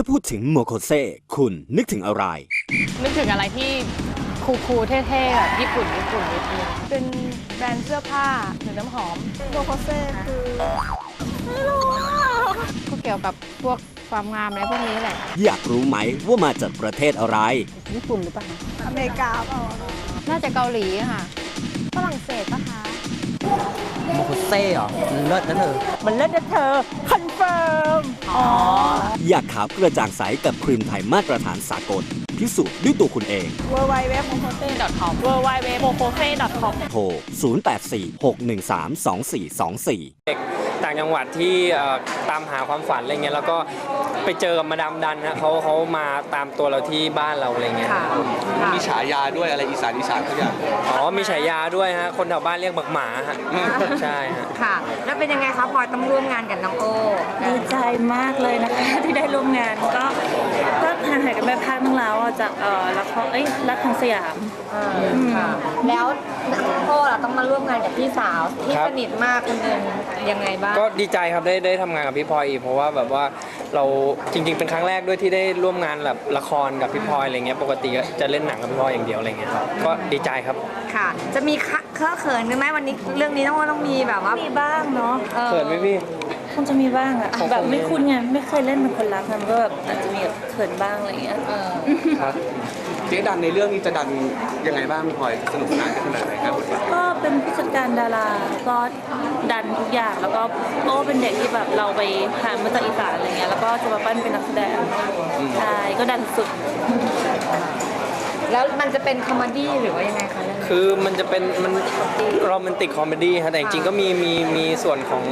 ถ้าพูดถึงโมโคเซคุณนึกถึงอะไร นึกถึงอะไรที่คูลๆเท่ๆแบบญี่ปุ่นญี่ปุ่นนิดนึงเป็นแบรนด์เสื้อผ้าหรือน้ำหอมโบโคเซ่คือไม่รู้อะก็เกี่ยวกับพวกความงามอะไรพวกนี้แหละ อยากรู้ไหมว่ามาจากประเทศอะไร ญี่ปุ่นหรือเปล่า อเมริกาเปล่าน่าจะเกาหลีค่ะ ฝรั่งเศสปะคะ โมโคเซ่เหรอมันเลิศนะเธอ มันเลิศนะเธอ คอนเฟิร์ม อ๋อ อยากขาวกระจ่างใสกับครีมไทยมาตรฐานสากล พิสูจน์ด้วยตัวคุณเอง w w w m o k o s e com w w w m o k o s e com โทร 0846132424 ต่างจังหวัดที่เอ่อตามหาความฝันอะไรเงี้ยแล้วก็ไปเจอกับมาดามดันฮะเขาเขามาตามตัวเราที่บ้านเราอะไรเงี้ยค่ะมีฉายาด้วยอะไรอีสานอีสานทุกอย่าง อ๋อมีฉายาด้วยฮะคนแถวบ้านเรียกบักหมาฮะใช่ฮะ ค่ะ แล้วเป็นยังไงคะพลอยต้องร่วมงานกับน้องโอดีใจมากเลยนะคะ ที่ได้ร่วมงานก็ก็ห่างหายกันไปพักนึงแล้วอะ จากเอ่อละครเอ้ยรักของสยามแล้วน้องโอล่ะต้องมาร่วมงานกับพี่สาวที่สนิทมากคนหนึงยังไงบ้างก็ดีใจครับได้ได้ทำงานกับพี่พลอยอีกเพราะว่าแบบว่าเราจริง ๆ เป็นครั้งแรกด้วยที่ได้ร่วมงานแบบละครกับพี่พลอยอะไรเงี้ยปกติก็จะเล่นหนังกับพี่พลอยอย่างเดียวอะไรเงี้ยครับก็ดีใจครับค่ะ จะมีคะเคอะเขินกันไหมวันนี้เรื่องนี้ต้องต้องมีแบบว่ามีบ้างเนาะออเขินไหมพี่ค งจะมีบ้างอะของผมแบบไม่คุ้นไงไม่เคยเล่นเป็นคนรักมันก็แบบอาจจะมีแบบเขินบ้างอะไรอย่างเงี้ยเออครับเจ๊ดันในเรื่องนี้จะดันยังไงบ้างพี่พลอยสนุกสนานกันขนาดไหนครับบทบาทก็เป็นผู้จัดการดาราก็ดันทุกอย่างแล้วก็โอ้เป็นเด็กที่แบบเราไปหามาจากอีสานอะไรเงี้ยแล้วก็จะมาปั้นเป็นนักแสดงใช่ก็ดันสุด แล้วมันจะเป็นคอมเมดี้หรือว่ายังไงคะเรื่องนี้ คือมันจะเป็นมันโรแมนติกคอมเมดี้ฮะแต่จริงๆก็มีมีมีส่วนของ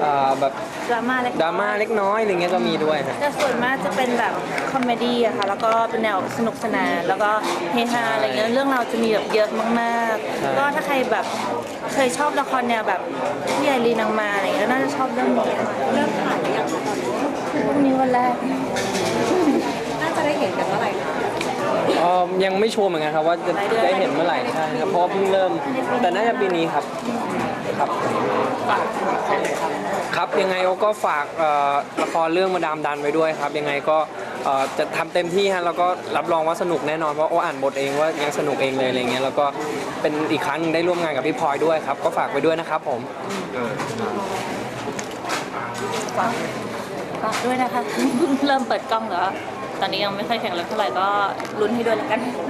เอ่อแบบดราม่าเล็กดราม่าเล็กน้อยอะไรเงี้ยก็มีด้วยฮะ แต่ส่วนมากจะเป็นแบบคอมเมดี้อะค่ะ แล้วก็เป็นแนวสนุกสนานแล้วก็เฮฮาอะไรเงี้ยเรื่องเราวจะมีแบบเยอะมากๆก็ถ้าใครแบบเคยชอบละครแนวแบบพี่ไอรีนางมาอะไรเงี้ยน่าจะชอบเรื่องนี้เริ่มถ่ายหรือยังคะตอนนี้พรุ่งนี้วันแรกน่าจะได้เห็น ยังไม่ชัวร์เหมือนกันครับว่าจะได้เห็นเมื่อไหร่ใช่ครับเพราะว่าเพิ่งเริ่ม แต่น่าจะปีนี้ครับครับครับยังไงก็ฝากเอ่อละครเรื่องมาดามดันไว้ด้วยครับ ยังไงก็เอ่อจะทำเต็มที่ฮะแล้วก็รับรองว่าสนุกแน่นอนเพราะโออ่านบทเองว่ายังสนุกเองเลยอะไรเงี้ยแล้วก็เป็นอีกครั้งหนึ่งได้ร่วมงานกับพี่พลอยด้วยครับ ก็ฝากไว้ด้วยนะครับผม ฝากด้วยนะคะ เพิ่งเริ่มเปิดกล้องเหรอ ตอนนี้ยังไม่ค่อยแข็งแรงเท่าไหร่ก็ลุ้นให้ด้วยแล้วกัน